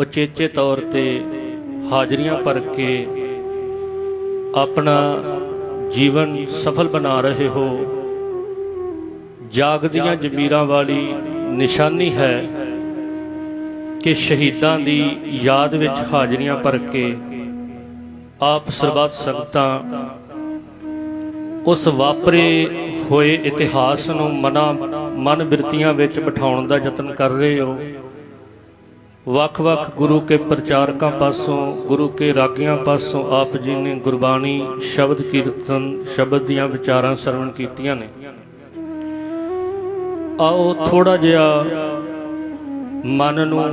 ਉਚੇਚੇ ਤੌਰ ਤੇ ਹਾਜ਼ਰੀਆਂ ਭਰ ਕੇ ਆਪਣਾ ਜੀਵਨ ਸਫਲ ਬਣਾ ਰਹੇ ਹੋ। ਜਾਗਦੀਆਂ ਜ਼ਮੀਰਾਂ ਵਾਲੀ ਨਿਸ਼ਾਨੀ ਹੈ ਕਿ ਸ਼ਹੀਦਾਂ ਦੀ ਯਾਦ ਵਿੱਚ ਹਾਜ਼ਰੀਆਂ ਭਰ ਕੇ ਆਪ ਸਰਬੱਤ ਸੰਗਤਾਂ ਉਸ ਵਾਪਰੇ ਹੋਏ ਇਤਿਹਾਸ ਨੂੰ ਮਨਾਂ ਮਨ ਬਿਰਤੀਆਂ ਵਿੱਚ ਬਿਠਾਉਣ ਦਾ ਯਤਨ ਕਰ ਰਹੇ ਹੋ। ਵੱਖ-ਵੱਖ ਗੁਰੂ ਕੇ ਪ੍ਰਚਾਰਕਾਂ ਪਾਸੋਂ, ਗੁਰੂ ਕੇ ਰਾਗੀਆਂ ਪਾਸੋਂ ਆਪ ਜੀ ਨੇ ਗੁਰਬਾਣੀ ਸ਼ਬਦ ਕੀਰਤਨ ਸ਼ਬਦ ਦੀਆਂ ਵਿਚਾਰਾਂ ਸਰਵਣ ਕੀਤੀਆਂ ਨੇ। ਆਓ ਥੋੜਾ ਜਿਹਾ ਮਨ ਨੂੰ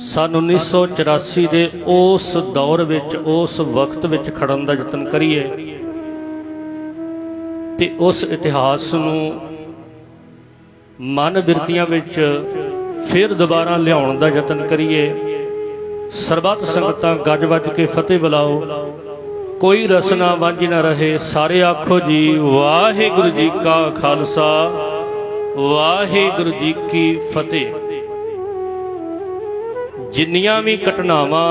ਸਨ 1984 ਦੇ ਉਸ ਦੌਰ ਵਿੱਚ, ਉਸ ਵਕਤ ਵਿੱਚ ਖੜਨ ਦਾ ਯਤਨ ਕਰੀਏ ਤੇ ਉਸ ਇਤਿਹਾਸ ਨੂੰ ਮਨ ਬਿਰਤੀਆਂ ਵਿੱਚ ਫਿਰ ਦੁਬਾਰਾ ਲਿਆਉਣ ਦਾ ਯਤਨ ਕਰੀਏ। ਸਰਬੱਤ ਸੰਗਤਾਂ ਗੱਜ ਵੱਜ ਕੇ ਫਤਿਹ ਬੁਲਾਓ। ਕੋਈ ਰਸਨਾ ਵਾਂਝੀ ਨਾ ਰਹੇ। ਸਾਰੇ ਆਖੋ ਜੀ, ਵਾਹਿਗੁਰੂ ਜੀ ਕਾ ਖਾਲਸਾ, ਵਾਹਿਗੁਰੂ ਜੀ ਕੀ ਫਤਿਹ। ਜਿੰਨੀਆਂ ਵੀ ਘਟਨਾਵਾਂ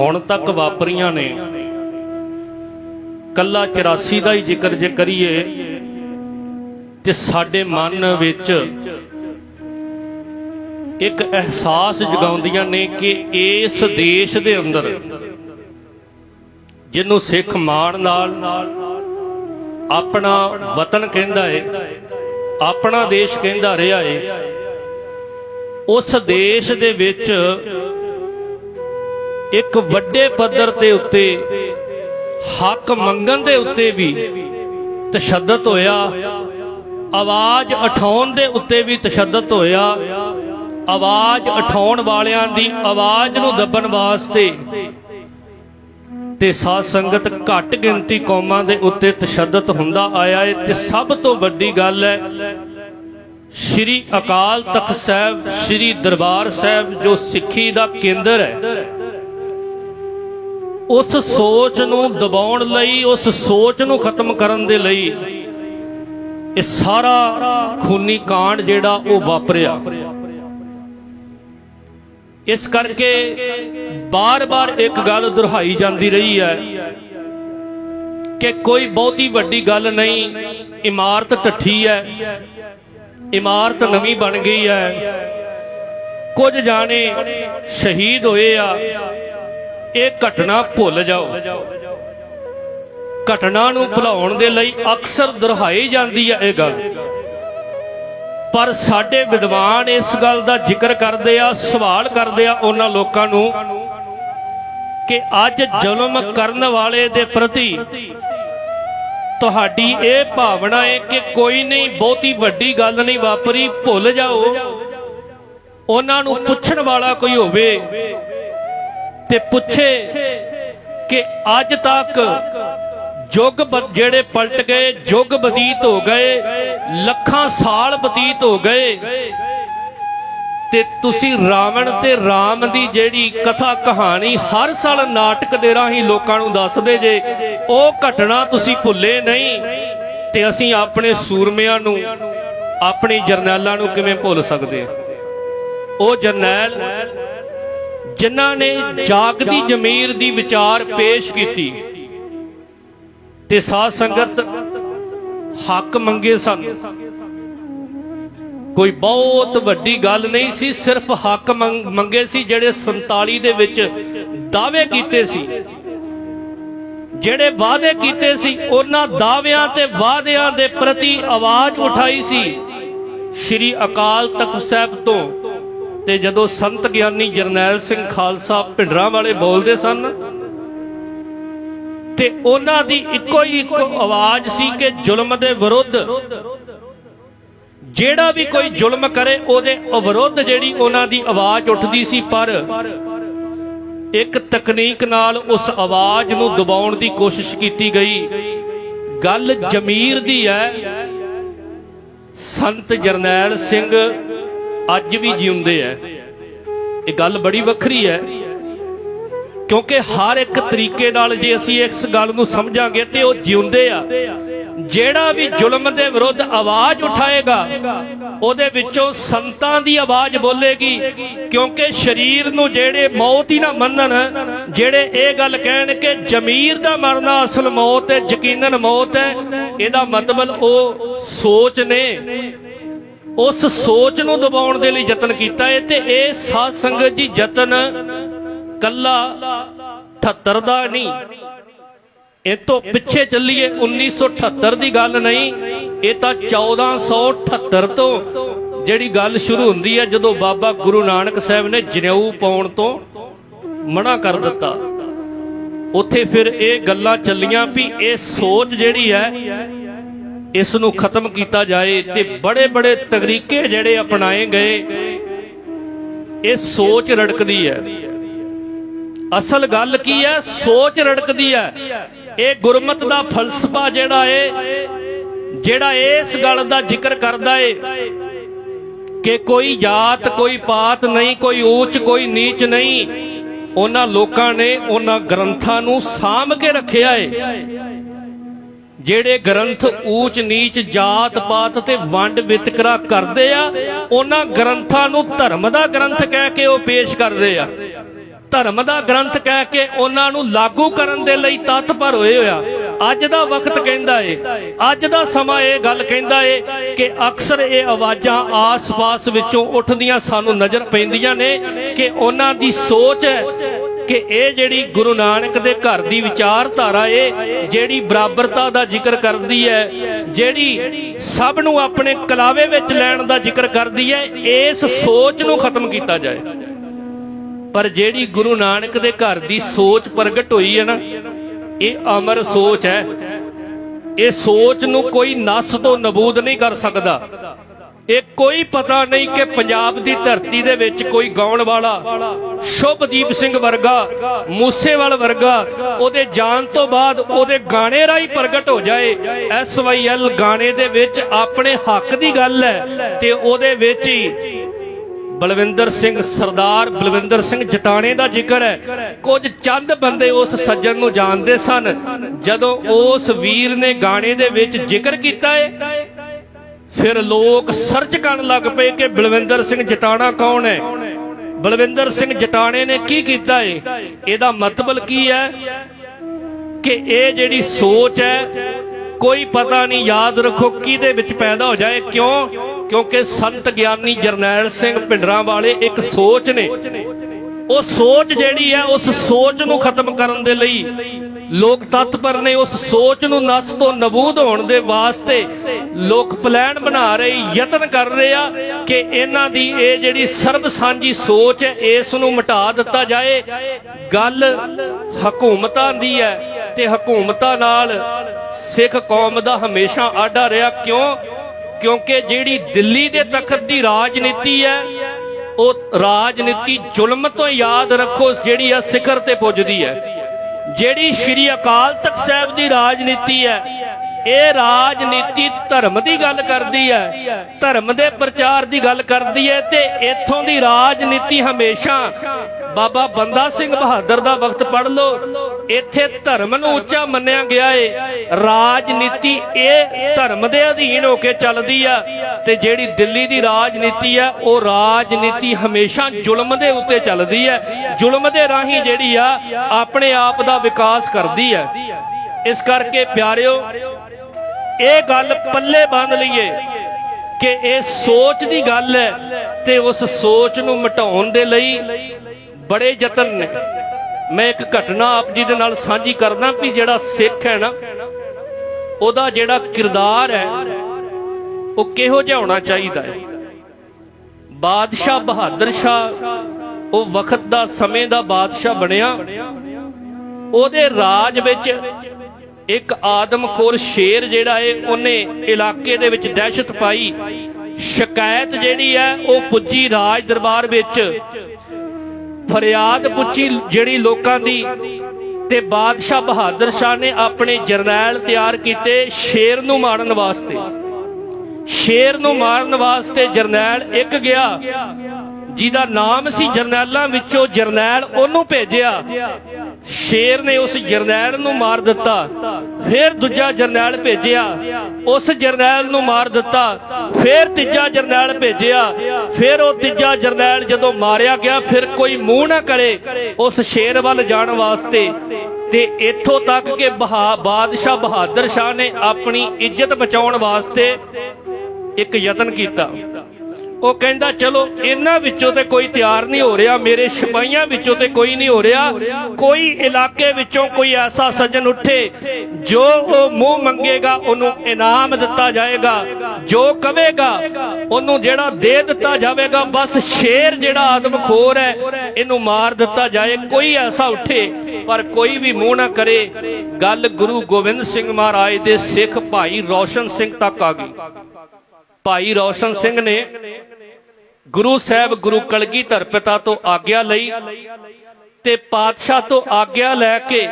ਹੁਣ ਤੱਕ ਵਾਪਰੀਆਂ ਨੇ, ਕੱਲਾ 84 ਦਾ ਹੀ ਜ਼ਿਕਰ ਜੇ ਕਰੀਏ, ਤੇ ਸਾਡੇ ਮਨ ਵਿੱਚ ਇੱਕ ਅਹਿਸਾਸ ਜਗਾਉਂਦੀਆਂ ਨੇ ਕਿ ਇਸ ਦੇਸ਼ ਦੇ ਅੰਦਰ ਜਿਹਨੂੰ ਸਿੱਖ ਮਾਣ ਨਾਲ ਆਪਣਾ ਵਤਨ ਕਹਿੰਦਾ ਏ, ਆਪਣਾ ਦੇਸ਼ ਕਹਿੰਦਾ ਰਿਹਾ ਏ, ਉਸ ਦੇਸ਼ ਦੇ ਵਿੱਚ ਇੱਕ ਵੱਡੇ ਪੱਧਰ ਤੇ ਉੱਤੇ, ਹੱਕ ਮੰਗਣ ਦੇ ਉੱਤੇ ਵੀ ਤਸ਼ੱਦਦ ਹੋਇਆ, ਆਵਾਜ਼ ਉਠਾਉਣ ਦੇ ਉੱਤੇ ਵੀ ਤਸ਼ੱਦਦ ਹੋਇਆ ਆਵਾਜ਼ ਉਠਾਉਣ ਵਾਲਿਆਂ ਦੀ ਆਵਾਜ਼ ਨੂੰ ਦੱਬਣ ਵਾਸਤੇ ਤੇ ਸਾਧ ਸੰਗਤ ਘੱਟ ਗਿਣਤੀ ਕੌਮਾਂ ਦੇ ਉੱਤੇ ਤਸ਼ੱਦਦ ਹੁੰਦਾ ਆਇਆ ਹੈ ਤੇ ਸਭ ਤੋਂ ਵੱਡੀ ਗੱਲ ਹੈ, ਸ਼੍ਰੀ ਅਕਾਲ ਤਖਤ ਸਾਹਿਬ, ਸ਼੍ਰੀ ਦਰਬਾਰ ਸਾਹਿਬ ਜੋ ਸਿੱਖੀ ਦਾ ਕੇਂਦਰ ਹੈ, ਉਸ ਸੋਚ ਨੂੰ ਦਬਾਉਣ ਲਈ, ਉਸ ਸੋਚ ਨੂੰ ਖਤਮ ਕਰਨ ਦੇ ਲਈ ਇਹ ਸਾਰਾ ਖੂਨੀ ਕਾਂਡ ਜਿਹੜਾ ਉਹ ਵਾਪਰਿਆ। ਇਸ ਕਰਕੇ ਬਾਰ-ਬਾਰ ਇੱਕ ਗੱਲ ਦੁਹਰਾਈ ਜਾਂਦੀ ਰਹੀ ਹੈ ਕਿ ਕੋਈ ਬਹੁਤੀ ਵੱਡੀ ਗੱਲ ਨਹੀਂ, ਇਮਾਰਤ ਢੱਠੀ ਹੈ, ਇਮਾਰਤ ਨਵੀਂ ਬਣ ਗਈ ਹੈ। ਕੁਝ ਜਾਣੇ ਸ਼ਹੀਦ ਹੋਏ ਆ, ਇਹ ਘਟਨਾ ਭੁੱਲ ਜਾਓ। ਘਟਨਾ ਨੂੰ ਭੁਲਾਉਣ ਦੇ ਲਈ ਅਕਸਰ ਦੁਹਰਾਈ ਜਾਂਦੀ ਹੈ ਇਹ ਗੱਲ। ਪਰ ਸਾਡੇ ਵਿਦਵਾਨ ਇਸ ਗੱਲ ਦਾ ਜ਼ਿਕਰ ਕਰਦੇ ਆ, ਸਵਾਲ ਕਰਦੇ ਆ ਉਹਨਾਂ ਲੋਕਾਂ ਨੂੰ ਕਿ ਅੱਜ ਜ਼ੁਲਮ ਕਰਨ ਵਾਲੇ ਦੇ ਪ੍ਰਤੀ ਤੁਹਾਡੀ ਇਹ ਭਾਵਨਾ ਹੈ ਕਿ ਕੋਈ ਨਹੀਂ, ਬਹੁਤੀ ਵੱਡੀ ਗੱਲ ਨਹੀਂ ਵਾਪਰੀ, ਭੁੱਲ ਜਾਓ। ਉਹਨਾਂ ਨੂੰ ਪੁੱਛਣ ਵਾਲਾ ਕੋਈ ਹੋਵੇ ਤੇ ਪੁੱਛੇ ਕਿ ਅੱਜ ਤੱਕ ਯੁੱਗ ਜਿਹੜੇ ਪਲਟ ਗਏ ਯੁੱਗ ਬਤੀਤ ਹੋ ਗਏ ਲੱਖਾਂ ਸਾਲ ਬਤੀਤ ਹੋ ਗਏ ਤੇ ਤੁਸੀਂ ਰਾਵਣ ਤੇ ਰਾਮ ਦੀ ਜਿਹੜੀ ਕਥਾ ਕਹਾਣੀ ਹਰ ਸਾਲ ਨਾਟਕ ਦੇ ਰਾਹੀਂ ਲੋਕਾਂ ਨੂੰ ਦੱਸਦੇ ਜੇ, ਉਹ ਘਟਨਾ ਤੁਸੀਂ ਭੁੱਲੇ ਨਹੀਂ ਤੇ ਅਸੀਂ ਆਪਣੇ ਸੂਰਮਿਆਂ ਨੂੰ, ਆਪਣੇ ਜਰਨੈਲਾਂ ਨੂੰ ਕਿਵੇਂ ਭੁੱਲ ਸਕਦੇ ਹਾਂ? ਉਹ ਜਰਨੈਲ ਜਿਨ੍ਹਾਂ ਨੇ ਜਾਗਦੀ ਜ਼ਮੀਰ ਦੀ ਵਿਚਾਰ ਪੇਸ਼ ਕੀਤੀ ਤੇ ਸਾਧ ਸੰਗਤ ਹੱਕ ਮੰਗੇ ਸਨ। ਕੋਈ ਬਹੁਤ ਵੱਡੀ ਗੱਲ ਨਹੀਂ ਸੀ, ਸਿਰਫ ਹੱਕ ਮੰਗੇ ਸੀ, ਜਿਹੜੇ 47 ਦੇ ਵਿੱਚ ਦਾਅਵੇ ਕੀਤੇ ਸੀ। ਜਿਹੜੇ ਵਾਅਦੇ ਕੀਤੇ ਸੀ, ਉਹਨਾਂ ਦਾਅਵਿਆਂ ਤੇ ਵਾਅਦਿਆਂ ਦੇ ਪ੍ਰਤੀ ਆਵਾਜ਼ ਉਠਾਈ ਸੀ। ਸ਼੍ਰੀ ਅਕਾਲ ਤਖਤ ਸਾਹਿਬ ਤੋਂ ਤੇ ਜਦੋਂ ਸੰਤ ਗਿਆਨੀ ਜਰਨੈਲ ਸਿੰਘ ਖਾਲਸਾ ਭਿੰਡਰਾਂ ਵਾਲੇ ਬੋਲਦੇ ਸਨ ਤੇ ਉਹਨਾਂ ਦੀ ਇੱਕੋ ਹੀ ਇੱਕ ਆਵਾਜ਼ ਸੀ ਕਿ ਜ਼ੁਲਮ ਦੇ ਵਿਰੁੱਧ। ਜਿਹੜਾ ਵੀ ਕੋਈ ਜ਼ੁਲਮ ਕਰੇ, ਉਹਦੇ ਵਿਰੁੱਧ ਜਿਹੜੀ ਉਹਨਾਂ ਦੀ ਆਵਾਜ਼ ਉੱਠਦੀ ਸੀ, ਪਰ ਇੱਕ ਤਕਨੀਕ ਨਾਲ ਉਸ ਆਵਾਜ਼ ਨੂੰ ਦਬਾਉਣ ਦੀ ਕੋਸ਼ਿਸ਼ ਕੀਤੀ ਗਈ। ਗੱਲ ਜ਼ਮੀਰ ਦੀ ਹੈ। ਸੰਤ ਜਰਨੈਲ ਸਿੰਘ ਅੱਜ ਵੀ ਜਿਉਂਦੇ ਐ ਇਹ ਗੱਲ ਬੜੀ ਵੱਖਰੀ ਹੈ। ਕਿਉਂਕਿ ਹਰ ਇੱਕ ਤਰੀਕੇ ਨਾਲ ਜੇ ਅਸੀਂ ਇਸ ਗੱਲ ਨੂੰ ਸਮਝਾਂਗੇ ਤੇ ਉਹ ਜਿਉਂਦੇ ਆ। ਜਿਹੜਾ ਵੀ ਜ਼ੁਲਮ ਦੇ ਵਿਰੁੱਧ ਆਵਾਜ਼ ਉਠਾਏਗਾ, ਉਹਦੇ ਵਿੱਚੋਂ ਸੰਤਾਂ ਦੀ ਆਵਾਜ਼ ਬੋਲੇਗੀ। ਕਿਉਂਕਿ ਸਰੀਰ ਨੂੰ ਜਿਹੜੇ ਮੌਤ ਹੀ ਨਾ ਮੰਨਣ, ਜਿਹੜੇ ਇਹ ਗੱਲ ਕਹਿਣ ਕਿ ਜ਼ਮੀਰ ਦਾ ਮਰਨਾ ਅਸਲ ਮੌਤ ਹੈ, ਯਕੀਨਨ ਮੌਤ ਹੈ, ਇਹਦਾ ਮਤਲਬ ਉਹ ਸੋਚ ਨੇ। ਉਸ ਸੋਚ ਨੂੰ ਦਬਾਉਣ ਦੇ ਲਈ ਯਤਨ ਕੀਤਾ ਹੈ ਤੇ ਇਹ ਸਾਧ ਸੰਗਤ ਜੀ ਯਤਨ ਕੱਲਾ 78 ਦਾ ਨਹੀਂ। ਇਹ ਤੋਂ ਪਿੱਛੇ ਚੱਲੀਏ 1978 ਦੀ ਗੱਲ ਨਹੀਂ, ਇਹ ਤਾਂ 1478 ਤੋਂ ਜਿਹੜੀ ਗੱਲ ਸ਼ੁਰੂ ਹੁੰਦੀ ਹੈ, ਜਦੋਂ ਬਾਬਾ ਗੁਰੂ ਨਾਨਕ ਸਾਹਿਬ ਨੇ ਜਨੇਊ ਪਾਉਣ ਤੋਂ ਮਨਾ ਕਰ ਦਿੱਤਾ। ਉੱਥੇ ਫਿਰ ਇਹ ਗੱਲਾਂ ਚੱਲੀਆਂ ਵੀ ਇਹ ਸੋਚ ਜਿਹੜੀ ਹੈ, ਇਸ ਨੂੰ ਖਤਮ ਕੀਤਾ ਜਾਏ ਤੇ ਬੜੇ ਬੜੇ ਤਰੀਕੇ ਜਿਹੜੇ ਅਪਣਾਏ ਗਏ। ਇਹ ਸੋਚ ਰੜਕਦੀ ਹੈ। ਅਸਲ ਗੱਲ ਕੀ ਹੈ? ਸੋਚ ਰੜਕਦੀ ਹੈ। ਇਹ ਗੁਰਮਤ ਦਾ ਫਲਸਫਾ ਜਿਹੜਾ ਏ, ਜਿਹੜਾ ਇਸ ਗੱਲ ਦਾ ਜ਼ਿਕਰ ਕਰਦਾ ਏ ਕਿ ਕੋਈ ਜਾਤ, ਕੋਈ ਪਾਤ ਨਹੀਂ, ਕੋਈ ਊਚ, ਕੋਈ ਨੀਚ ਨਹੀਂ, ਉਹਨਾਂ ਲੋਕਾਂ ਨੇ ਉਹਨਾਂ ਗ੍ਰੰਥਾਂ ਨੂੰ ਸਾਂਭ ਕੇ ਰੱਖਿਆ ਏ। ਜਿਹੜੇ ਗ੍ਰੰਥ ਊਚ, ਨੀਚ, ਜਾਤ, ਪਾਤ ਤੇ ਵੰਡ ਵਿਤਕਰਾ ਕਰਦੇ ਆ, ਉਹਨਾਂ ਗ੍ਰੰਥਾਂ ਨੂੰ ਧਰਮ ਦਾ ਗ੍ਰੰਥ ਕਹਿ ਕੇ ਉਹ ਪੇਸ਼ ਕਰਦੇ ਆ। ਧਰਮ ਦਾ ਗ੍ਰੰਥ ਕਹਿ ਕੇ ਉਹਨਾਂ ਨੂੰ ਲਾਗੂ ਕਰਨ ਦੇ ਲਈ ਤਤਪਰ ਹੋਏ ਹੋਇਆ। ਅੱਜ ਦਾ ਵਕਤ ਕਹਿੰਦਾ ਏ, ਅੱਜ ਦਾ ਸਮਾਂ ਇਹ ਗੱਲ ਕਹਿੰਦਾ ਏ ਕਿ ਅਕਸਰ ਇਹ ਆਵਾਜ਼ਾਂ ਆਸ-ਪਾਸ ਵਿੱਚੋਂ ਉੱਠਦੀਆਂ ਸਾਨੂੰ ਨਜ਼ਰ ਪੈਂਦੀਆਂ ਨੇ ਕਿ ਉਹਨਾਂ ਦੀ ਸੋਚ ਹੈ ਕਿ ਇਹ ਜਿਹੜੀ ਗੁਰੂ ਨਾਨਕ ਦੇ ਘਰ ਦੀ ਵਿਚਾਰਧਾਰਾ ਏ, ਜਿਹੜੀ ਬਰਾਬਰਤਾ ਦਾ ਜ਼ਿਕਰ ਕਰਦੀ ਹੈ, ਜਿਹੜੀ ਸਭ ਨੂੰ ਆਪਣੇ ਕਲਾਵੇ ਵਿੱਚ ਲੈਣ ਦਾ ਜ਼ਿਕਰ ਕਰਦੀ ਹੈ, ਇਸ ਸੋਚ ਨੂੰ ਖਤਮ ਕੀਤਾ ਜਾਏ। ਪਰ ਜਿਹੜੀ ਗੁਰੂ ਨਾਨਕ ਦੇ ਘਰ ਦੀ ਸੋਚ ਪ੍ਰਗਟ ਹੋਈ ਹੈ ਨਾ, ਇਹ ਅਮਰ ਸੋਚ ਹੈ। ਇਹ ਸੋਚ ਨੂੰ ਕੋਈ ਨਸ ਤੋਂ ਨਬੂਦ ਨਹੀਂ ਕਰ ਸਕਦਾ। ਇਹ ਕੋਈ ਪਤਾ ਨਹੀਂ ਕਿ ਪੰਜਾਬ ਦੀ ਧਰਤੀ ਦੇ ਵਿੱਚ ਕੋਈ ਗਾਉਣ ਵਾਲਾ ਸ਼ੁਭਦੀਪ ਸਿੰਘ ਵਰਗਾ, ਮੂਸੇਵਾਲ ਵਰਗਾ, ਉਹਦੇ ਜਾਣ ਤੋਂ ਬਾਅਦ ਉਹਦੇ ਗਾਣੇ ਰਾਹੀਂ ਪ੍ਰਗਟ ਹੋ ਜਾਏ। ਐਸਵਾਈਐਲ ਗਾਣੇ ਦੇ ਵਿੱਚ ਆਪਣੇ ਹੱਕ ਦੀ ਗੱਲ ਹੈ ਤੇ ਉਹਦੇ ਵਿੱਚ ਹੀ ਬਲਵਿੰਦਰ ਸਿੰਘ ਸਰਦਾਰ ਬਲਵਿੰਦਰ ਸਿੰਘ ਜਟਾਣੇ ਦਾ ਜ਼ਿਕਰ ਹੈ। ਕੁਝ ਚੰਦ ਬੰਦੇ ਉਸ ਸੱਜਣ ਨੂੰ ਜਾਣਦੇ ਸਨ। ਜਦੋਂ ਉਸ ਵੀਰ ਨੇ ਗਾਣੇ ਦੇ ਵਿੱਚ ਜ਼ਿਕਰ ਕੀਤਾ ਹੈ ਫਿਰ ਲੋਕ ਸਰਚ ਕਰਨ ਲੱਗ ਪਏ ਕਿ ਬਲਵਿੰਦਰ ਸਿੰਘ ਜਟਾਣਾ ਕੌਣ ਹੈ। ਬਲਵਿੰਦਰ ਸਿੰਘ ਜਟਾਣੇ ਨੇ ਕੀ ਕੀਤਾ ਏ? ਇਹਦਾ ਮਤਲਬ ਕੀ ਹੈ? ਕਿ ਇਹ ਜਿਹੜੀ ਸੋਚ ਹੈ, ਕੋਈ ਪਤਾ ਨਹੀਂ, ਯਾਦ ਰੱਖੋ ਕਿਹਦੇ ਵਿੱਚ ਪੈਦਾ ਹੋ ਜਾਏ, ਕਿਉਂ? ਕਿਉਂਕਿ ਸੰਤ ਗਿਆਨੀ ਜਰਨੈਲ ਸਿੰਘ ਭਿੰਡਰਾਂ ਵਾਲੇ ਇੱਕ ਸੋਚ ਨੇ। ਉਹ ਸੋਚ ਜਿਹੜੀ ਹੈ, ਉਸ ਸੋਚ ਨੂੰ ਖਤਮ ਕਰਨ ਦੇ ਲਈ ਲੋਕ ਤਤਪਰ ਨੇ, ਉਸ ਸੋਚ ਨੂੰ ਨਸ ਤੋਂ ਨਬੂਦ ਹੋਣ ਦੇ ਵਾਸਤੇ ਲੋਕ ਪਲਾਨ ਬਣਾ ਰਹੇ, ਯਤਨ ਕਰ ਰਹੇ ਆ ਕਿ ਇਹਨਾਂ ਦੀ ਇਹ ਜਿਹੜੀ ਸਰਬ ਸਾਂਝੀ ਸੋਚ ਹੈ, ਇਸ ਨੂੰ ਮਿਟਾ ਦਿੱਤਾ ਜਾਏ। ਗੱਲ ਹਕੂਮਤਾਂ ਦੀ ਹੈ ਤੇ ਹਕੂਮਤਾਂ ਨਾਲ ਸਿੱਖ ਕੌਮ ਦਾ ਹਮੇਸ਼ਾ ਆਡਾ ਰਿਹਾ। ਕਿਉਂ? ਕਿਉਂਕਿ ਜਿਹੜੀ ਦਿੱਲੀ ਦੇ ਤਖਤ ਦੀ ਰਾਜਨੀਤੀ ਹੈ, ਉਹ ਰਾਜਨੀਤੀ ਜ਼ੁਲਮ ਤੋਂ ਯਾਦ ਰੱਖੋ, ਜਿਹੜੀ ਆ ਸਿਖਰ ਤੇ ਪੁੱਜਦੀ ਹੈ। ਜਿਹੜੀ ਸ਼੍ਰੀ ਅਕਾਲ ਤਖਤ ਸਾਹਿਬ ਦੀ ਰਾਜਨੀਤੀ ਹੈ, ਇਹ ਰਾਜਨੀਤੀ ਧਰਮ ਦੀ ਗੱਲ ਕਰਦੀ ਹੈ, ਧਰਮ ਦੇ ਪ੍ਰਚਾਰ ਦੀ ਗੱਲ ਕਰਦੀ ਹੈ ਤੇ ਇੱਥੋਂ ਦੀ ਰਾਜਨੀਤੀ ਹਮੇਸ਼ਾ ਬਾਬਾ ਬੰਦਾ ਸਿੰਘ ਬਹਾਦਰ ਦਾ ਵਕਤ ਪੜ ਲਓ ਇੱਥੇ ਧਰਮ ਨੂੰ ਉੱਚਾ ਮੰਨਿਆ ਗਿਆ ਏ। ਰਾਜਨੀਤੀ ਇਹ ਧਰਮ ਦੇ ਅਧੀਨ ਹੋ ਕੇ ਚੱਲਦੀ ਆ ਤੇ ਜਿਹੜੀ ਦਿੱਲੀ ਦੀ ਰਾਜਨੀਤੀ ਆ, ਉਹ ਰਾਜਨੀਤੀ ਹਮੇਸ਼ਾ ਜ਼ੁਲਮ ਦੇ ਉੱਤੇ ਚੱਲਦੀ ਹੈ ਜ਼ੁਲਮ ਦੇ ਰਾਹੀਂ ਜਿਹੜੀ ਆ, ਆਪਣੇ ਆਪ ਦਾ ਵਿਕਾਸ ਕਰਦੀ ਹੈ ਇਸ ਕਰਕੇ ਪਿਆਰਿਓ, ਇਹ ਗੱਲ ਪੱਲੇ ਬੰਨ ਲਈਏ ਕਿ ਇਹ ਸੋਚ ਦੀ ਗੱਲ ਹੈ ਤੇ ਉਸ ਸੋਚ ਨੂੰ ਮਿਟਾਉਣ ਦੇ ਲਈ ਬੜੇ ਯਤਨ ਨੇ। ਮੈਂ ਇੱਕ ਘਟਨਾ ਆਪ ਜੀ ਦੇ ਨਾਲ ਸਾਂਝੀ ਕਰਦਾ ਵੀ ਜਿਹੜਾ ਸਿੱਖ ਹੈ ਨਾ, ਉਹਦਾ ਜਿਹੜਾ ਕਿਰਦਾਰ ਹੈ, ਉਹ ਕਿਹੋ ਜਿਹਾ ਹੋਣਾ ਚਾਹੀਦਾ ਹੈ? ਬਾਦਸ਼ਾਹ ਬਹਾਦਰ ਸ਼ਾਹ, ਉਹ ਵਕਤ ਦਾ ਸਮੇਂ ਦਾ ਬਾਦਸ਼ਾਹ ਬਣਿਆ। ਉਹਦੇ ਰਾਜ ਵਿੱਚ ਇੱਕ ਆਦਮਖੋਰ ਸ਼ੇਰ ਜਿਹੜਾ ਏ, ਉਹਨੇ ਇਲਾਕੇ ਦੇ ਵਿੱਚ ਦਹਿਸ਼ਤ ਪਾਈ। ਸ਼ਿਕਾਇਤ ਜਿਹੜੀ ਹੈ, ਉਹ ਪੁੱਜੀ ਰਾਜ ਦਰਬਾਰ ਵਿੱਚ। ਫਰਿਆਦ ਪੁੱਛੀ ਜਿਹੜੀ ਲੋਕਾਂ ਦੀ ਤੇ ਬਾਦਸ਼ਾਹ ਬਹਾਦਰ ਸ਼ਾਹ ਨੇ ਆਪਣੇ ਜਰਨੈਲ ਤਿਆਰ ਕੀਤੇ ਸ਼ੇਰ ਨੂੰ ਮਾਰਨ ਵਾਸਤੇ। ਸ਼ੇਰ ਨੂੰ ਮਾਰਨ ਵਾਸਤੇ ਜਰਨੈਲ ਇੱਕ ਗਿਆ, ਜਿਹਦਾ ਨਾਮ ਸੀ ਜਰਨੈਲਾਂ ਵਿੱਚੋਂ ਜਰਨੈਲ, ਉਹਨੂੰ ਭੇਜਿਆ। ਸ਼ੇਰ ਨੇ ਉਸ ਜਰਨੈਲ ਨੂੰ ਮਾਰ ਦਿੱਤਾ। ਫਿਰ ਦੂਜਾ ਜਰਨੈਲ ਭੇਜਿਆ। ਉਸ ਜਰਨੈਲ ਨੂੰ ਮਾਰ ਦਿੱਤਾ। ਫਿਰ ਤੀਜਾ ਜਰਨੈਲ ਭੇਜਿਆ। ਫਿਰ ਉਹ ਤੀਜਾ ਜਰਨੈਲ ਜਦੋਂ ਮਾਰਿਆ ਗਿਆ, ਫਿਰ ਕੋਈ ਮੂੰਹ ਨਾ ਕਰੇ ਉਸ ਸ਼ੇਰ ਵੱਲ ਜਾਣ ਵਾਸਤੇ। ਤੇ ਇੱਥੋਂ ਤੱਕ ਕਿ ਬਹਾ, ਬਾਦਸ਼ਾਹ ਬਹਾਦਰ ਸ਼ਾਹ ਨੇ ਆਪਣੀ ਇੱਜ਼ਤ ਬਚਾਉਣ ਵਾਸਤੇ ਇੱਕ ਯਤਨ ਕੀਤਾ। ਉਹ ਕਹਿੰਦਾ, ਚਲੋ, ਇਹਨਾਂ ਵਿੱਚੋਂ ਤੇ ਕੋਈ ਤਿਆਰ ਨਹੀਂ ਹੋ ਰਿਹਾ, ਮੇਰੇ ਸਿਪਾਹੀਆਂ ਵਿੱਚੋਂ ਤੇ ਕੋਈ ਨਹੀਂ ਹੋ ਰਿਹਾ। ਕੋਈ ਇਲਾਕੇ ਵਿੱਚੋਂ ਕੋਈ ਐਸਾ ਸੱਜਣ ਉੱਠੇ, ਜੋ ਉਹ ਮੂੰਹ ਮੰਗੇਗਾ, ਉਹਨੂੰ ਇਨਾਮ ਦਿੱਤਾ ਜਾਏਗਾ। ਜੋ ਕਵੇਗਾ, ਉਹਨੂੰ ਜਿਹੜਾ ਦੇ ਦਿੱਤਾ ਜਾਵੇਗਾ। ਬਸ ਸ਼ੇਰ ਜਿਹੜਾ ਆਦਮਖੋਰ ਹੈ, ਇਹਨੂੰ ਮਾਰ ਦਿੱਤਾ ਜਾਏ। ਕੋਈ ਐਸਾ ਉੱਠੇ, ਪਰ ਕੋਈ ਵੀ ਮੂੰਹ ਨਾ ਕਰੇ। ਗੱਲ ਗੁਰੂ ਗੋਬਿੰਦ ਸਿੰਘ ਮਹਾਰਾਜ ਦੇ ਸਿੱਖ ਭਾਈ ਰੌਸ਼ਨ ਸਿੰਘ ਤੱਕ ਆ ਗਈ। ਭਾਈ ਰੌਸ਼ਨ ਸਿੰਘ ਨੇ ਗੁਰੂ ਸਾਹਿਬ ਗੁਰੂ ਕਲਗੀਧਰ ਪਿਤਾ ਤੋਂ ਆਗਿਆ ਲਈ ਤੇ ਪਾਤਸ਼ਾਹ ਤੋਂ ਆਗਿਆ ਲੈ ਕੇ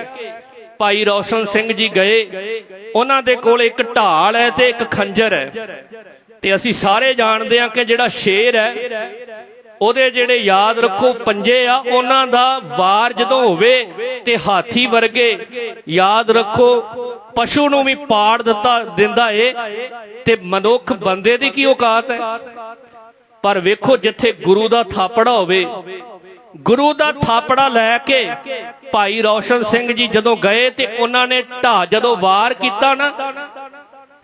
ਭਾਈ ਰੌਸ਼ਨ ਸਿੰਘ ਜੀ ਗਏ। ਉਹਨਾਂ ਦੇ ਕੋਲ ਇੱਕ ਢਾਲ ਹੈ ਤੇ ਇੱਕ ਖੰਜਰ ਹੈ। ਤੇ ਅਸੀਂ ਸਾਰੇ ਜਾਣਦੇ ਹਾਂ ਕਿ ਜਿਹੜਾ ਸ਼ੇਰ ਹੈ ਉਹਦੇ ਜਿਹੜੇ ਯਾਦ ਰੱਖੋ ਪੰਜੇ ਆ, ਉਹਨਾਂ ਦਾ ਵਾਰ ਜਦੋਂ ਹੋਵੇ ਤੇ ਹਾਥੀ ਵਰਗੇ, ਯਾਦ ਰੱਖੋ, ਪਸ਼ੂ ਨੂੰ ਵੀ ਪਾੜ ਦਿੱਤਾ, ਦਿੰਦਾ ਏ, ਤੇ ਮਨੁੱਖ ਬੰਦੇ ਦੀ ਕੀ ਔਕਾਤ ਹੈ? ਪਰ ਵੇਖੋ ਜਿੱਥੇ ਗੁਰੂ ਦਾ ਥਾਪੜਾ ਹੋਵੇ, ਗੁਰੂ ਦਾ ਥਾਪੜਾ ਲੈ ਕੇ ਭਾਈ ਰੌਸ਼ਨ ਸਿੰਘ ਜੀ ਜਦੋਂ ਗਏ ਤੇ ਉਹਨਾਂ ਨੇ ਢਾ ਜਦੋਂ ਵਾਰ ਕੀਤਾ ਨਾ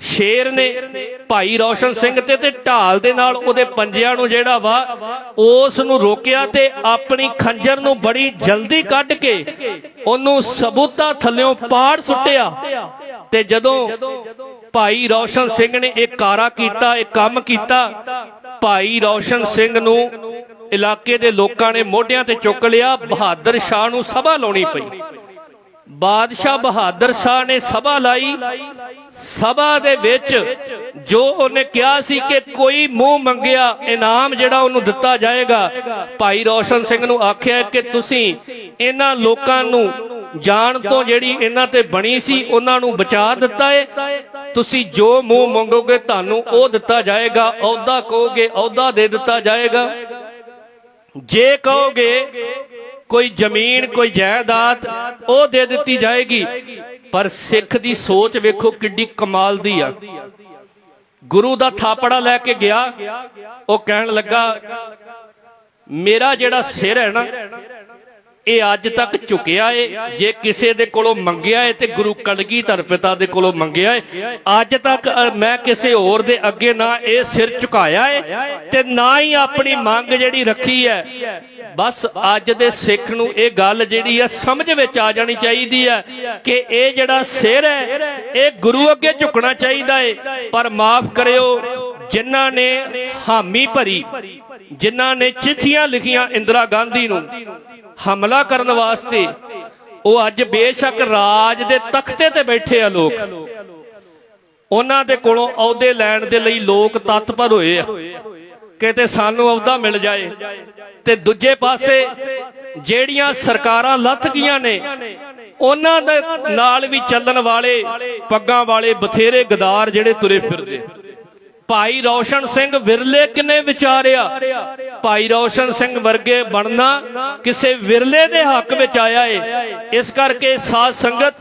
ਸ਼ੇਰ ਨੇ ਭਾਈ ਰੌਸ਼ਨ ਸਿੰਘ ਤੇ ਤੇ ਢਾਲ ਦੇ ਨਾਲ ਉਹਦੇ ਪੰਜਿਆਂ ਨੂੰ ਜਿਹੜਾ ਵਾ, ਉਸ ਨੂੰ ਰੋਕਿਆ ਤੇ ਆਪਣੀ ਖੰਜਰ ਨੂੰ ਬੜੀ ਜਲਦੀ ਕੱਢ ਕੇ ਉਹਨੂੰ ਸਬੂਤਾ ਥੱਲਿਓਂ ਪਾੜ ਸੁੱਟਿਆ। ਤੇ ਜਦੋਂ ਭਾਈ ਰੌਸ਼ਨ ਸਿੰਘ ਨੇ ਇਹ ਕਾਰਾ ਕੀਤਾ, ਇਹ ਕੰਮ ਕੀਤਾ, ਭਾਈ ਰੌਸ਼ਨ ਸਿੰਘ ਨੂੰ ਇਲਾਕੇ ਦੇ ਲੋਕਾਂ ਨੇ ਮੋਢਿਆਂ ਤੇ ਚੁੱਕ ਲਿਆ, ਬਹਾਦਰ ਸ਼ਾਹ ਨੂੰ ਸਭਾ ਲਾਉਣੀ ਪਈ। ਬਾਦਸ਼ਾਹ ਬਹਾਦਰ ਸ਼ਾਹ ਨੇ ਸਭਾ ਲਾਈ। ਸਭਾ ਦੇ ਵਿੱਚ ਜੋ ਉਹਨੇ ਕਿਹਾ ਸੀ ਕਿ ਕੋਈ ਮੂੰਹ ਮੰਗਿਆ, ਇਨਾਮ ਜਿਹੜਾ ਉਹਨੂੰ ਦਿੱਤਾ ਜਾਏਗਾ, ਭਾਈ ਰੌਸ਼ਨ ਸਿੰਘ ਨੂੰ ਆਖਿਆ ਕਿ ਤੁਸੀਂ ਇਹਨਾਂ ਲੋਕਾਂ ਨੂੰ ਜਾਣ ਤੋਂ ਜਿਹੜੀ ਇਹਨਾਂ ਤੇ ਬਣੀ ਸੀ, ਉਹਨਾਂ ਨੂੰ ਬਚਾ ਦਿੱਤਾ ਏ। ਤੁਸੀਂ ਜੋ ਮੂੰਹ ਮੰਗੋਗੇ, ਤੁਹਾਨੂੰ ਉਹ ਦਿੱਤਾ ਜਾਏਗਾ, ਅਹੁਦਾ ਕਹੋਗੇ, ਅਹੁਦਾ ਦੇ ਦਿੱਤਾ ਜਾਏਗਾ। ਜੇ ਕਹੋਗੇ ਕੋਈ ਜ਼ਮੀਨ, ਕੋਈ ਜਾਇਦਾਦ, ਉਹ ਦੇ ਦਿੱਤੀ ਜਾਏਗੀ। ਪਰ ਸਿੱਖ ਦੀ ਸੋਚ ਵੇਖੋ ਕਿੱਡੀ ਕਮਾਲ ਦੀ ਆ। ਗੁਰੂ ਦਾ ਥਾਪੜਾ ਲੈ ਕੇ ਗਿਆ, ਉਹ ਕਹਿਣ ਲੱਗਾ, ਮੇਰਾ ਜਿਹੜਾ ਸਿਰ ਹੈ ਨਾ ਇਹ ਅੱਜ ਤੱਕ ਝੁਕਿਆ ਏ। ਜੇ ਕਿਸੇ ਦੇ ਕੋਲੋਂ ਮੰਗਿਆ ਏ ਤੇ ਗੁਰੂ ਕਲਗੀਧਰ ਪਿਤਾ ਦੇ ਕੋਲੋਂ ਮੰਗਿਆ ਏ। ਅੱਜ ਤੱਕ ਮੈਂ ਕਿਸੇ ਹੋਰ ਦੇ ਅੱਗੇ ਨਾ ਇਹ ਸਿਰ ਝੁਕਾਇਆ ਏ ਤੇ ਨਾ ਹੀ ਆਪਣੀ ਮੰਗ ਜਿਹੜੀ ਰੱਖੀ ਹੈ। ਬਸ ਅੱਜ ਦੇ ਸਿੱਖ ਨੂੰ ਇਹ ਗੱਲ ਜਿਹੜੀ ਹੈ ਸਮਝ ਵਿੱਚ ਆ ਜਾਣੀ ਚਾਹੀਦੀ ਹੈ ਕਿ ਇਹ ਜਿਹੜਾ ਸਿਰ ਹੈ, ਇਹ ਗੁਰੂ ਅੱਗੇ ਝੁਕਣਾ ਚਾਹੀਦਾ ਏ। ਪਰ ਮਾਫ ਕਰਿਓ, ਜਿਨ੍ਹਾਂ ਨੇ ਹਾਮੀ ਭਰੀ, ਜਿਨ੍ਹਾਂ ਨੇ ਚਿੱਠੀਆਂ ਲਿਖੀਆਂ ਇੰਦਰਾ ਗਾਂਧੀ ਨੂੰ ਹਮਲਾ ਕਰਨ ਵਾਸਤੇ ਉਹ ਅੱਜ ਬੇਸ਼ੱਕ ਰਾਜ ਦੇ ਤਖਤੇ ਤੇ ਬੈਠੇ ਆ ਲੋਕ। ਉਹਨਾਂ ਦੇ ਕੋਲੋਂ ਅਹੁਦੇ ਲੈਣ ਦੇ ਲਈ ਲੋਕ ਤਤਪਰ ਹੋਏ ਆ। ਕਿਤੇ ਸਾਨੂੰ ਅਹੁਦਾ ਮਿਲ ਜਾਏ ਤੇ ਦੂਜੇ ਪਾਸੇ ਜਿਹੜੀਆਂ ਸਰਕਾਰਾਂ ਲੱਥ ਗਈਆਂ ਨੇ, ਉਹਨਾਂ ਦੇ ਨਾਲ ਵੀ ਚੱਲਣ ਵਾਲੇ, ਪੱਗਾਂ ਵਾਲੇ ਬਥੇਰੇ ਗਦਾਰ ਜਿਹੜੇ ਤੁਰੇ ਫਿਰਦੇ। ਭਾਈ ਰੌਸ਼ਨ ਸਿੰਘ ਵਿਰਲੇ ਕਿਨੇ ਵਿਚਾਰਿਆ ਭਾਈ ਰੌਸ਼ਨ ਸਿੰਘ ਵਰਗੇ ਬਣਨਾ ਕਿਸੇ ਵਿਰਲੇ ਦੇ ਹੱਕ ਵਿੱਚ ਆਇਆ ਏ। ਇਸ ਕਰਕੇ ਸਾਧ ਸੰਗਤ,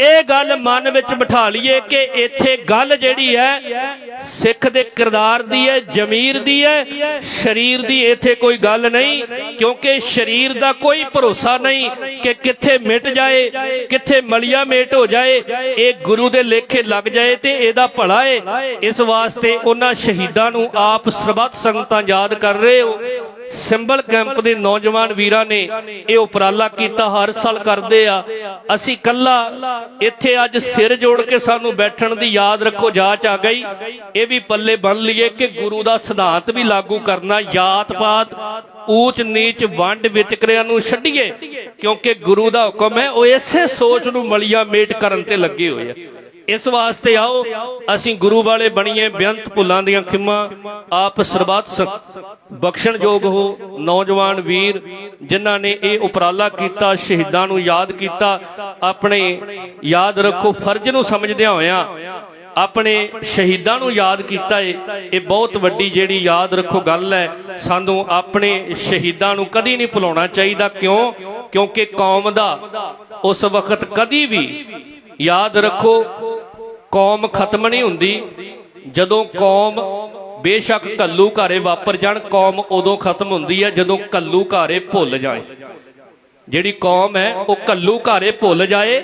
ਇਹ ਗੱਲ ਮਨ ਵਿੱਚ ਬਿਠਾ ਲਈਏ ਕਿ ਇੱਥੇ ਗੱਲ ਜਿਹੜੀ ਹੈ, ਸਿੱਖ ਦੇ ਕਿਰਦਾਰ ਦੀ ਹੈ, ਜ਼ਮੀਰ ਦੀ ਹੈ, ਸਰੀਰ ਦੀ ਇੱਥੇ ਕੋਈ ਗੱਲ ਨਹੀਂ, ਕਿਉਂਕਿ ਸਰੀਰ ਦਾ ਕੋਈ ਭਰੋਸਾ ਨਹੀਂ ਕਿ ਕਿੱਥੇ ਮਿਟ ਜਾਏ, ਕਿੱਥੇ ਮਲੀਆ ਮੇਟ ਹੋ ਜਾਏ, ਇਹ ਗੁਰੂ ਦੇ ਲੇਖੇ ਲੱਗ ਜਾਏ ਤੇ ਇਹਦਾ ਭਲਾ ਏ। ਇਸ ਵਾਸਤੇ ਉਹਨਾਂ ਸ਼ਹੀਦਾਂ ਨੂੰ ਆਪ ਸਰਬੱਤ ਸੰਗਤਾਂ ਯਾਦ ਕਰ ਰਹੇ ਹੋ। ਸਿੰਬਲ ਕੈਂਪ ਦੇ ਨੌਜਵਾਨ ਵੀਰਾਂ ਨੇ ਇਹ ਉਪਰਾਲਾ ਕੀਤਾ, ਹਰ ਸਾਲ ਕਰਦੇ ਆ। ਅਸੀਂ ਕੱਲਾ ਇੱਥੇ ਅੱਜ ਸਿਰ ਜੋੜ ਕੇ ਸਾਨੂੰ ਬੈਠਣ ਦੀ ਯਾਦ ਰੱਖੋ, ਜਾਚ ਆ ਗਈ। ਇਹ ਵੀ ਪੱਲੇ ਬੰਨ ਲਈਏ ਕਿ ਗੁਰੂ ਦਾ ਸਿਧਾਂਤ ਵੀ ਲਾਗੂ ਕਰਨਾ ਜਾਤ ਪਾਤ ਊਚ ਨੀਚ ਵੰਡ ਵਿਤਕਰਿਆਂ ਨੂੰ ਛੱਡੀਏ, ਕਿਉਂਕਿ ਗੁਰੂ ਦਾ ਹੁਕਮ ਹੈ, ਉਹ ਇਸੇ ਸੋਚ ਨੂੰ ਮਲੀਆਂ ਮੇਟ ਕਰਨ ਤੇ ਲੱਗੇ ਹੋਏ ਆ। ਇਸ ਵਾਸਤੇ ਆਓ, ਅਸੀਂ ਗੁਰੂ ਵਾਲੇ ਬਣੀਏ ਬੇਅੰਤ ਭੁੱਲਾਂ ਦੀਆਂ ਖਿਮਾ। ਆਪ ਸਰਬੱਤ ਸ- ਬਖਸ਼ਣਯੋਗ ਹੋ। ਨੌਜਵਾਨ ਵੀਰ, ਜਿਨ੍ਹਾਂ ਨੇ ਇਹ ਉਪਰਾਲਾ ਕੀਤਾ, ਸ਼ਹੀਦਾਂ ਨੂੰ ਯਾਦ ਕੀਤਾ, ਆਪਣੇ ਯਾਦ ਰੱਖੋ, ਫਰਜ਼ ਨੂੰ ਸਮਝਦਿਆਂ ਹੋਇਆਂ ਆਪਣੇ ਸ਼ਹੀਦਾਂ ਨੂੰ ਯਾਦ ਕੀਤਾ ਏ। ਇਹ ਬਹੁਤ ਵੱਡੀ ਜਿਹੜੀ ਯਾਦ ਰੱਖੋ ਗੱਲ ਹੈ, ਸਾਨੂੰ ਆਪਣੇ ਸ਼ਹੀਦਾਂ ਨੂੰ ਕਦੀ ਨਹੀਂ ਭੁਲਾਉਣਾ ਚਾਹੀਦਾ। ਕਿਉਂ? ਕਿਉਂਕਿ ਕੌਮ ਦਾ ਉਸ ਵਕਤ ਕਦੀ ਵੀ ਯਾਦ ਰੱਖੋ, ਕੌਮ ਖਤਮ ਨਹੀਂ ਹੁੰਦੀ। ਜਦੋਂ ਕੌਮ ਬੇਸ਼ੱਕ ਕੱਲੂ ਘਾਰੇ ਵਾਪਰ ਜਾਣ, ਕੌਮ ਉਦੋਂ ਖਤਮ ਹੁੰਦੀ ਹੈ ਜਦੋਂ ਕੱਲੂ ਘਾਰੇ ਭੁੱਲ ਜਾਏ। ਜਿਹੜੀ ਕੌਮ ਹੈ, ਉਹ ਕੱਲੂ ਘਾਰੇ ਭੁੱਲ ਜਾਏ,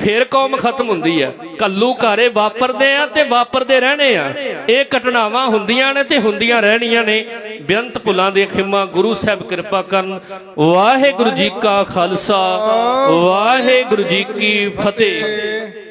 ਫਿਰ ਕੌਮ ਖਤਮ ਹੁੰਦੀ ਹੈ। ਕੱਲੂ ਘਾਰੇ ਵਾਪਰਦੇ ਆ ਤੇ ਵਾਪਰਦੇ ਰਹਿਣੇ ਆ। ਇਹ ਘਟਨਾਵਾਂ ਹੁੰਦੀਆਂ ਨੇ ਤੇ ਹੁੰਦੀਆਂ ਰਹਿਣੀਆਂ ਨੇ। ਬੇਅੰਤ ਭੁੱਲਾਂ ਦੇ ਖਿਮਾ ਗੁਰੂ ਸਾਹਿਬ ਕਿਰਪਾ ਕਰਨ। ਵਾਹਿਗੁਰੂ ਜੀ ਕਾ ਖਾਲਸਾ, ਵਾਹਿਗੁਰੂ ਜੀ ਕੀ ਫਤਿਹ।